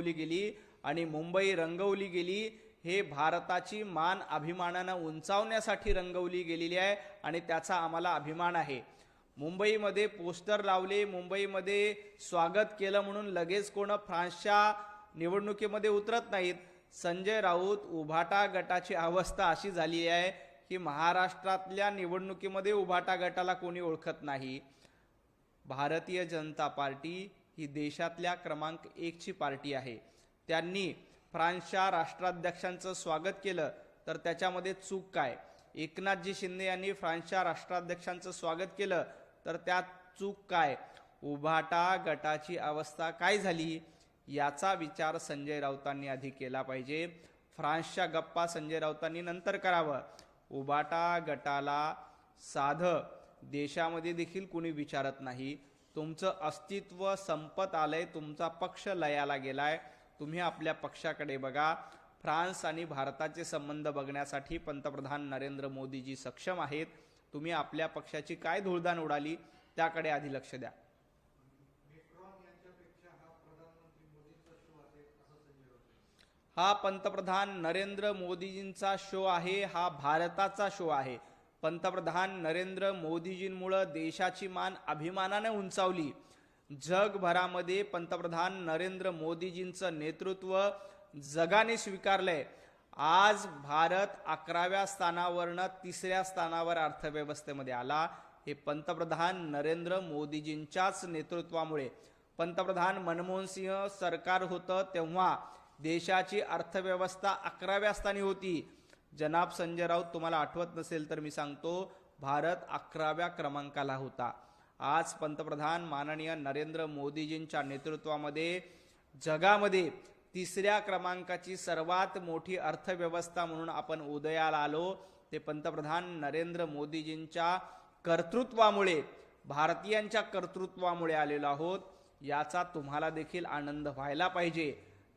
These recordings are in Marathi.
रंगवली गेली आणि मुंबई रंगवली गेली हे भारताची मान अभिमानानं उंचावण्यासाठी रंगवली गेलेली आहे आणि त्याचा आम्हाला अभिमान आहे. मुंबईमध्ये पोस्टर लावले मुंबईमध्ये स्वागत केलं म्हणून लगेच कोण फ्रान्सच्या निवडणुकीमध्ये उतरत नाहीत. संजय राऊत उभाटा गटाची अवस्था अशी झाली आहे की महाराष्ट्रातल्या निवडणुकीमध्ये उभाटा गटाला कोणी ओळखत नाही. भारतीय जनता पार्टी ही देशातल्या क्रमांक एकची पार्टी आहे. त्यांनी फ्रान्सच्या राष्ट्राध्यक्षांचं स्वागत केलं तर त्याच्यामध्ये चूक काय? एकनाथजी शिंदे यांनी फ्रान्सच्या राष्ट्राध्यक्षांचं स्वागत केलं तर त्यात चूक काय? उभाटा गटाची अवस्था काय झाली? याचा विचार संजय राऊतांनी आधी केला पाहिजे. फ्रान्सच्या गप्पा संजय राऊतांनी नंतर करावं. उभाटा गटाला साधं. देशामध्ये देखील कुणी विचारत नाही. तुमचं अस्तित्व संपत आलंय तुमचा पक्ष लयाला गेलाय. तुम्ही आपल्या पक्षाकडे बघा. फ्रान्स आणि भारताचे संबंध बघण्यासाठी पंतप्रधान नरेंद्र मोदीजी सक्षम आहेत. तुम्ही आपल्या पक्षाची काय धुळदाण उडाली त्याकडे आधी लक्ष द्या. हा पंतप्रधान नरेंद्र मोदीजींचा शो आहे हा भारताचा शो आहे. पंतप्रधान नरेंद्र मोदीजींमुळं देशाची मान अभिमानाने उंचावली. जगभरामध्ये पंतप्रधान नरेंद्र मोदीजींचं नेतृत्व जगाने स्वीकारलंय. आज भारत अकराव्या स्थानावरनं तिसऱ्या स्थानावर अर्थव्यवस्थेमध्ये आला. हे पंतप्रधान नरेंद्र मोदीजींच्याच नेतृत्वामुळे. पंतप्रधान मनमोहन सिंह सरकार होतं तेव्हा देशाची अर्थव्यवस्था अकराव्या स्थानी होती. जनाब संजय राऊत तुम्हाला आठवत नसेल तर मी सांगतो भारत अकराव्या क्रमांकाला होता. आज पंतप्रधान माननीय नरेंद्र मोदीजींच्या नेतृत्वामध्ये जगामध्ये तिसऱ्या क्रमांकाची सर्वात मोठी अर्थव्यवस्था म्हणून आपण उदयाला आलो. ते पंतप्रधान नरेंद्र मोदीजींच्या कर्तृत्वामुळे भारतीयांच्या कर्तृत्वामुळे आलेलो आहोत. याचा तुम्हाला देखील आनंद व्हायला पाहिजे.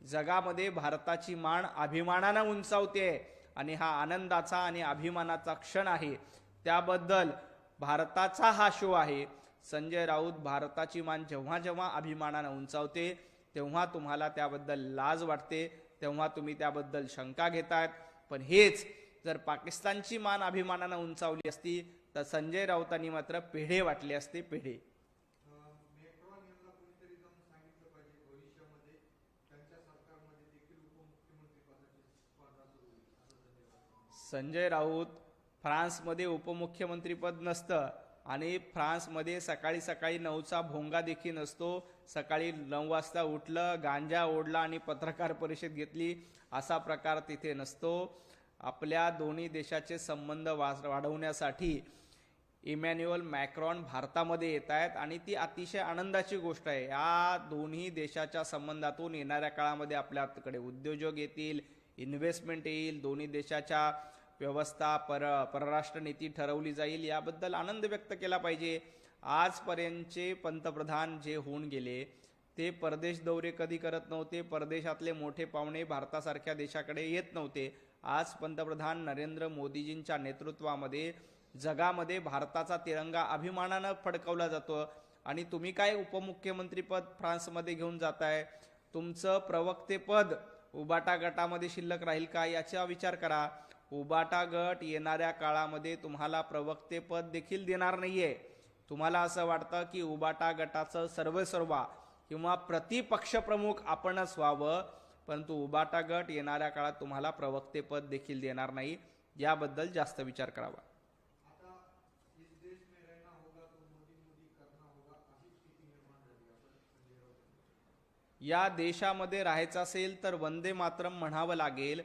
जगामध्ये भारताची मान अभिमानानं उंचावते आणि हा आनंदाचा आणि अभिमानाचा क्षण आहे. त्याबद्दल भारताचा हा शो आहे. संजय राऊत भारताची मान जेव्हा जेव्हा अभिमानानं उंचावते तेव्हा तुम्हाला त्याबद्दल लाज वाटते तेव्हा तुम्ही त्याबद्दल शंका घेतात. पण हेच जर पाकिस्तानची मान अभिमानानं उंचावली असती तर संजय राऊतांनी मात्र पेढे वाटले असते पेढे मेक्रॉन यांना कोणीतरी जाऊन सांगितलं पाहिजे भविष्यामध्ये त्यांच्या सरकारमध्ये देखील उपमुख्यमंत्री पदाची स्पर्धा सुरू होईल असं संजय राऊत म्हणाले. संजय राऊत फ्रान्समध्ये उपमुख्यमंत्रीपद नसतं आणि फ्रान्समध्ये सकाळी सकाळी नऊचा भोंगा देखील नसतो सकाळी नऊ वाजता उठलं गांजा ओढला आणि पत्रकार परिषद घेतली असा प्रकार तिथे नसतो. आपल्या दोन्ही देशाचे संबंध वाढवण्यासाठी इमॅन्युअल मॅक्रॉन भारतामध्ये येत आहेत आणि ती अतिशय आनंदाची गोष्ट आहे. या दोन्ही देशाच्या संबंधातून येणाऱ्या काळामध्ये आपल्याकडे उद्योजक येतील इन्व्हेस्टमेंट येईल दोन्ही देशाच्या व्यवस्था पर परराष्ट्र नीती ठरवली जाईल याबद्दल आनंद व्यक्त केला पाहिजे. आजपर्यंतचे पंतप्रधान जे होऊन गेले ते परदेश दौरे कधी करत नव्हते परदेशातले मोठे पाहुणे भारतासारख्या देशाकडे येत नव्हते. आज पंतप्रधान नरेंद्र मोदीजींच्या नेतृत्वामध्ये जगामध्ये भारताचा तिरंगा अभिमानानं फडकवला जातो. आणि तुम्ही काय उपमुख्यमंत्रीपद फ्रान्समध्ये घेऊन जाताय? तुमचं प्रवक्तेपद उबाटा गटामध्ये शिल्लक राहील का? याचा विचार करा. उबाटा गट येणाऱ्या काळामध्ये तुम्हाला प्रवक्तेपद देखील देणार नाहीये. तुम्हाला असं वाटतं की उबाटा गटाचं सर्वसर्वा किंवा प्रतिपक्ष प्रमुख आपणच व्हावं परंतु उबाटा गट येणाऱ्या काळात तुम्हाला प्रवक्तेपद देखील देणार नाही. याबद्दल जास्त विचार करावा. या देशामध्ये राहायचं असेल तर वंदे मातरम म्हणावं लागेल.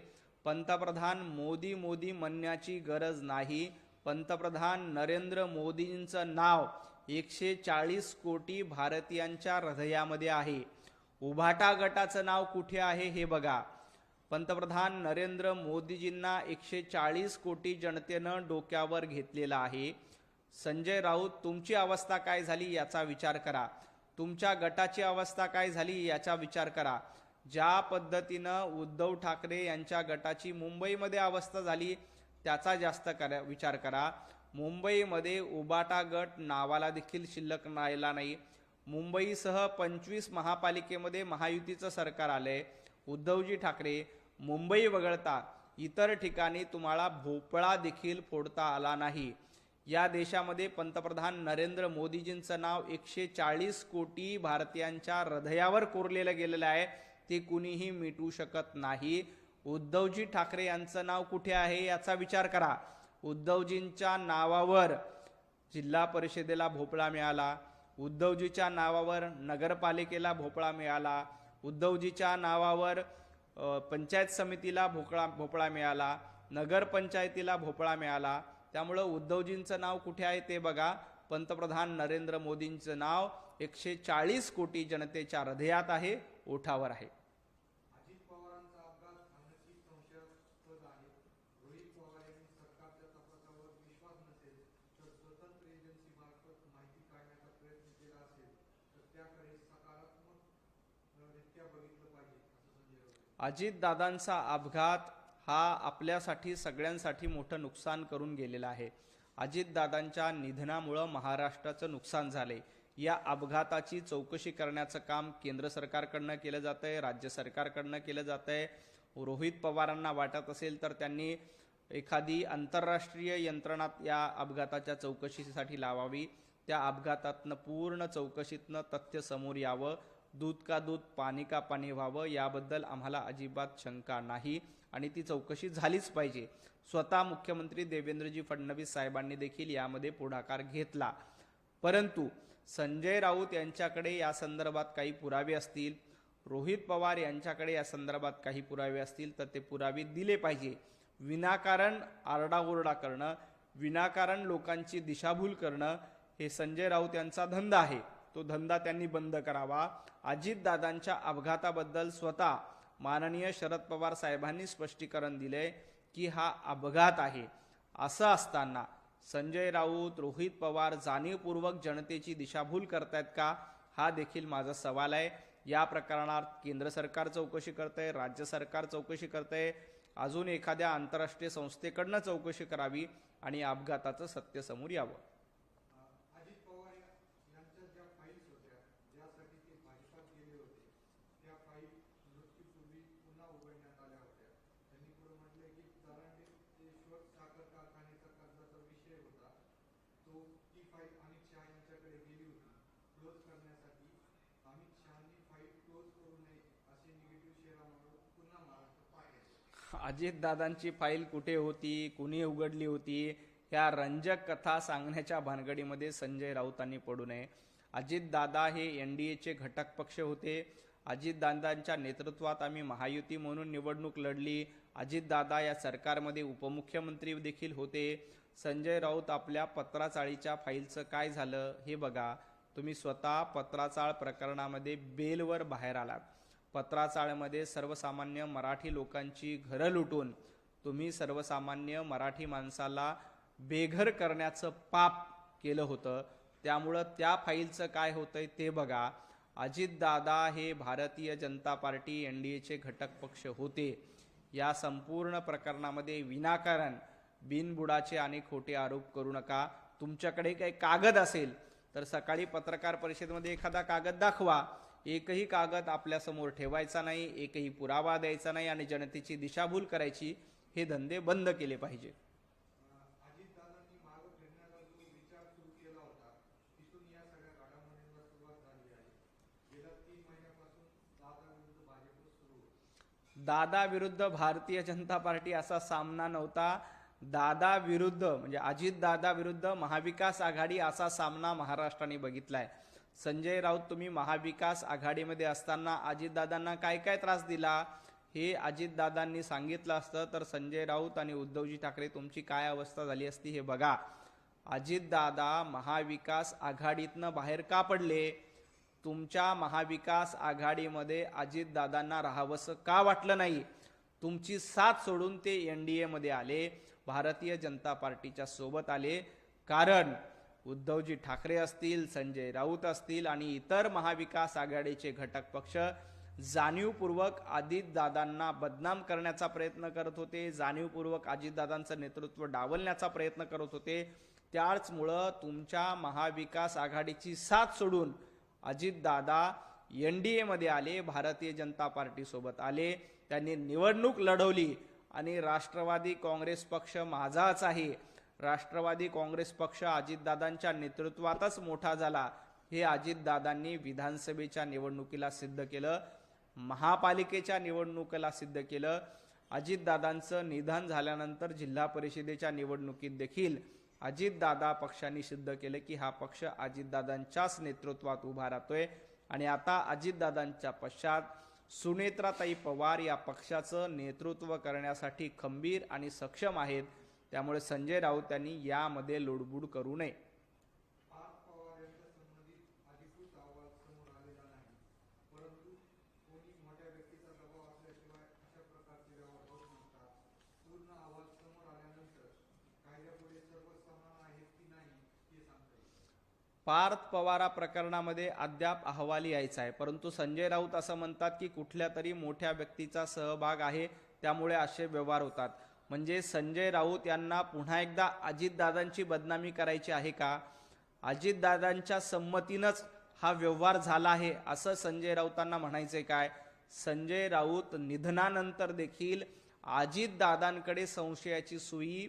पंतप्रधान मोदी मोदी म्हणण्याची गरज नाही. पंतप्रधान नरेंद्र मोदींचं नाव एकशे चाळीस कोटी भारतीयांच्या हृदयामध्ये आहे. उभाटा गटाचं नाव कुठे आहे हे बघा. पंतप्रधान नरेंद्र मोदीजींना एकशे चाळीस कोटी जनतेनं डोक्यावर घेतलेलं आहे. संजय राऊत तुमची अवस्था काय झाली याचा विचार करा. तुमच्या गटाची अवस्था काय झाली याचा विचार करा. ज्या पद्धतीनं उद्धव ठाकरे यांच्या गटाची मुंबईमध्ये अवस्था झाली त्याचा जास्त करा विचार करा. मुंबईमध्ये उबाटा गट नावाला देखील शिल्लक राहिला नाही. मुंबईसह पंचवीस महापालिकेमध्ये महायुतीचं सरकार आलंय. उद्धवजी ठाकरे मुंबई वगळता इतर ठिकाणी तुम्हाला भोपळा देखील फोडता आला नाही. या देशामध्ये पंतप्रधान नरेंद्र मोदीजींचं नाव एकशे चाळीस कोटी भारतीयांच्या हृदयावर कोरलेलं गेलेलं आहे. ते कुणीही मिटवू शकत नाही. उद्धवजी ठाकरे यांचं नाव कुठे आहे याचा विचार करा. उद्धवजींच्या नावावर जिल्हा परिषदेला भोपळा मिळाला. उद्धवजीच्या नावावर नगरपालिकेला भोपळा मिळाला. उद्धवजीच्या नावावर पंचायत समितीला भोपळा भोपळा मिळाला. नगरपंचायतीला भोपळा मिळाला. त्यामुळं उद्धवजींचं नाव कुठे आहे ते बघा. पंतप्रधान नरेंद्र मोदींचं नाव एकशे चाळीस कोटी जनतेच्या हृदयात आहे ओठावर आहे अजित पवारांचा अपघात थांबण्याची संशयास्पद आहे रोहित पवार यांनी सरकारच्या तपासावर विश्वास नसेल तर स्वतंत्र एजन्सी मार्फत माहिती काढण्याचा प्रयत्न केला असेल तर त्याकडे सकारात्मक रित्या बघितलं पाहिजे असं संजय राऊत अजितदादांचा अपघात हा आपल्यासाठी सगळ्यांसाठी मोठं नुकसान करून गेलेला आहे. अजितदादांच्या निधनामुळं महाराष्ट्राचं नुकसान झालंय या अपघाताची चौकशी करण्याचं काम केंद्र सरकारकडनं केलं जात आहे राज्य सरकारकडनं केलं जात आहे रोहित पवारांना वाटत असेल तर त्यांनी एखादी आंतरराष्ट्रीय यंत्रणात या अपघाताच्या चौकशीसाठी लावावी. त्या अपघातातनं पूर्ण चौकशीतनं तथ्य समोर यावं. दूध का दूध पाणी का पाणी व्हावं याबद्दल आम्हाला अजिबात शंका नाही आणि ती चौकशी झालीच पाहिजे. स्वतः मुख्यमंत्री देवेंद्रजी फडणवीस साहेबांनी देखील यामध्ये पुढाकार घेतला. परंतु संजय राऊत यांच्याकडे या संदर्भात काही पुरावे असतील? रोहित पवार यांच्याकडे या संदर्भात काही पुरावे असतील तर ते पुरावे दिले पाहिजे. विनाकारण आरडाओरडा करणं विनाकारण लोकांची दिशाभूल करणं हे संजय राऊत यांचा धंदा आहे. तो धंदा त्यांनी बंद करावा. अजितदादांच्या अपघाताबद्दल स्वतः माननीय शरद पवार साहेबांनी स्पष्टीकरण दिले की हा अपघात आहे. असं असताना संजय राऊत रोहित पवार जाणीवपूर्वक जनतेची दिशाभूल करतायत का? हा देखील माझा सवाल आहे. या प्रकरणात केंद्र सरकार चौकशी करतंय राज्य सरकार चौकशी करतंय. अजून एखाद्या आंतरराष्ट्रीय संस्थेकडनं चौकशी करावी आणि अपघाताचं सत्य समोर यावं अजित पवार या- यांच्या ज्या फाईल्स होत्या ज्यासाठी ते भाजपात गेले होते त्या फाईल मृत्यूपूर्वी पुन्हा उघडण्यात आल्या होत्या. त्यांनी पुढे म्हटले की तरांडेश्वर साखर कारखान्याचा कर्जाचा विषय होता. तो ती फाईल अमित शहा यांच्याकडे गेली होती. क्लोज करण्यासाठी अमित शहानी फाईल क्लोज करू नये असे निगेटिव्ह शेअरांवर पुन्हा महाराष्ट्र पाहिजे अजितदादांची फाईल कुठे होती? कुणी उघडली होती? ह्या रंजक कथा सांगण्याच्या भानगडीमध्ये संजय राऊतांनी पडू नये. अजितदादा हे एन डी एचे घटक पक्ष होते. अजितदादांच्या नेतृत्वात आम्ही महायुती म्हणून निवडणूक लढली. अजितदादा या सरकारमध्ये उपमुख्यमंत्री देखील होते. संजय राऊत आपल्या पत्राचाळीच्या फाईलचं काय झालं हे बघा. तुम्ही स्वतः पत्राचाळ प्रकरणामध्ये बेलवर बाहेर आलात. पत्राचाळमध्ये सर्वसामान्य मराठी लोकांची घरं लुटून तुम्ही सर्वसामान्य मराठी माणसाला बेघर करण्याचं पाप केलं होतं. त्यामुळं त्या फाईलचं काय होतंय ते बघा. अजितदादा हे Bharatiya Janata Party N D एचे घटक पक्ष होते. या संपूर्ण प्रकरणामध्ये विनाकारण बिनबुडाचे आणि खोटे आरोप करू नका. तुमच्याकडे काही कागद असेल तर सकाळी पत्रकार परिषदेमध्ये एखादा कागद दाखवा. एकही कागद आपल्यासमोर ठेवायचा नाही एकही पुरावा द्यायचा नाही आणि जनतेची दिशाभूल करायची हे धंदे बंद केले पाहिजे अजितदादांनी मागं फिरण्याचा जो विचार सुरू केला होता तिथून या सगळ्या घडामोडींना सुरुवात झाली आहे गेल्या तीन महिन्यापासून दादा विरुद्ध भाजप सुरू होतं दादा विरुद्ध भारतीय जनता पार्टी असा सामना नव्हता. दादा विरुद्ध म्हणजे अजित दादा विरुद्ध महाविकास आघाडी असा सामना महाराष्ट्राने बघितलाय. संजय राऊत तुम्ही महाविकास आघाडीमध्ये असताना अजितदादांना काय काय त्रास दिला? हे अजितदादांनी सांगितलं असतं. तर संजय राऊत आणि उद्धवजी ठाकरे तुमची काय अवस्था झाली असती हे बघा. अजितदादा महाविकास आघाडीतनं बाहेर का पडले? तुमच्या महाविकास आघाडीमध्ये अजितदादांना राहावंसं का वाटलं नाही? तुमची साथ सोडून ते एन डी एमध्ये आले भारतीय जनता पार्टीच्या सोबत आले. कारण उद्धवजी ठाकरे असतील संजय राऊत असतील आणि इतर महाविकास आघाडीचे घटक पक्ष जाणीवपूर्वक अजितदादांना बदनाम करण्याचा प्रयत्न करत होते जाणीवपूर्वक अजितदादांचं नेतृत्व डावलण्याचा प्रयत्न करत होते. त्याचमुळं तुमच्या महाविकास आघाडीची साथ सोडून अजितदादा एन डी एमध्ये आले भारतीय जनता पार्टीसोबत आले त्यांनी निवडणूक लढवली आणि राष्ट्रवादी काँग्रेस पक्ष माझाच आहे. राष्ट्रवादी काँग्रेस पक्ष अजितदादांच्या नेतृत्वातच मोठा झाला हे अजितदादांनी विधानसभेच्या निवडणुकीला सिद्ध केलं महापालिकेच्या निवडणुकीला सिद्ध केलं. अजितदादांचं निधन झाल्यानंतर जिल्हा परिषदेच्या निवडणुकीत देखील अजितदादा पक्षांनी सिद्ध केलं की हा पक्ष अजितदादांच्याच नेतृत्वात उभा राहतोय. आणि आता अजितदादांच्या पश्चात सुनेत्राताई पवार या पक्षाचं नेतृत्व करण्यासाठी खंबीर आणि सक्षम आहेत. त्यामुळे संजय राऊत यांनी यामध्ये लुडबुड करू नये पार्थ पवार यांच्या संबंधित अधिकृत अहवाल समोर आलेला नाही परंतु कोणी मोठ्या व्यक्तीचा दबाव असल्याशिवाय अशा प्रकारचे व्यवहार होत नसतात पूर्ण अहवाल समोर आल्यानंतर कायद्यापुढे सर्व समान आहेत की नाही हे सांगता येईल पार्थ पवारा प्रकरणामध्ये अद्याप अहवाल यायचा आहे. परंतु संजय राऊत असं म्हणतात की कुठल्या तरी मोठ्या व्यक्तीचा सहभाग आहे त्यामुळे असे व्यवहार होतात. म्हणजे संजय राऊत यांना पुन्हा एकदा अजितदादांची बदनामी करायची आहे का? अजितदादांच्या संमतीनंच हा व्यवहार झाला आहे असं संजय राऊतांना म्हणायचंय काय? संजय राऊत निधनानंतर देखील अजितदादांकडे संशयाची सुई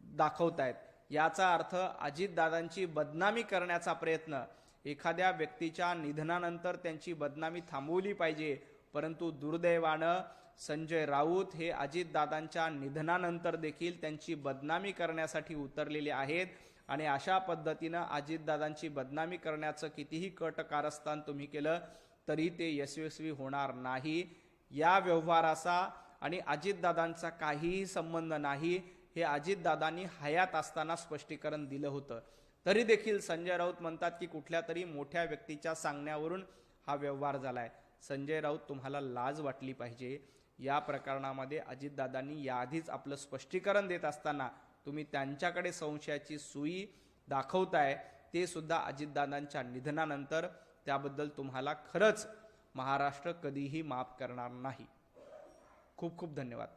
दाखवतायत. याचा अर्थ अजितदादांची बदनामी करण्याचा प्रयत्न. एखाद्या व्यक्तीच्या निधनानंतर त्यांची बदनामी थांबवली पाहिजे. परंतु दुर्दैवानं संजय राऊत हे अजितदादांच्या निधनानंतर देखील त्यांची बदनामी करण्यासाठी उतरलेले आहेत. आणि अशा पद्धतीनं अजितदादांची बदनामी करण्याचं कितीही कट कारस्थान तुम्ही केलं तरी ते यशस्वी होणार नाही. या व्यवहाराचा आणि अजितदादांचा काहीही संबंध नाही. हे अजितदादांनी हयात असताना स्पष्टीकरण दिलं होतं. तरी देखील संजय राऊत म्हणतात की कुठल्या तरी मोठ्या व्यक्तीच्या सांगण्यावरून हा व्यवहार झालाय. संजय राऊत तुम्हाला लाज वाटली पाहिजे. या प्रकरणामध्ये अजितदादांनी याआधीच आपलं स्पष्टीकरण देत असताना तुम्ही त्यांच्याकडे संशयाची सुई दाखवताय ते सुद्धा अजितदादांच्या निधनानंतर त्याबद्दल तुम्हाला खरंच महाराष्ट्र कधीही माफ करणार नाही. खूप खूप धन्यवाद.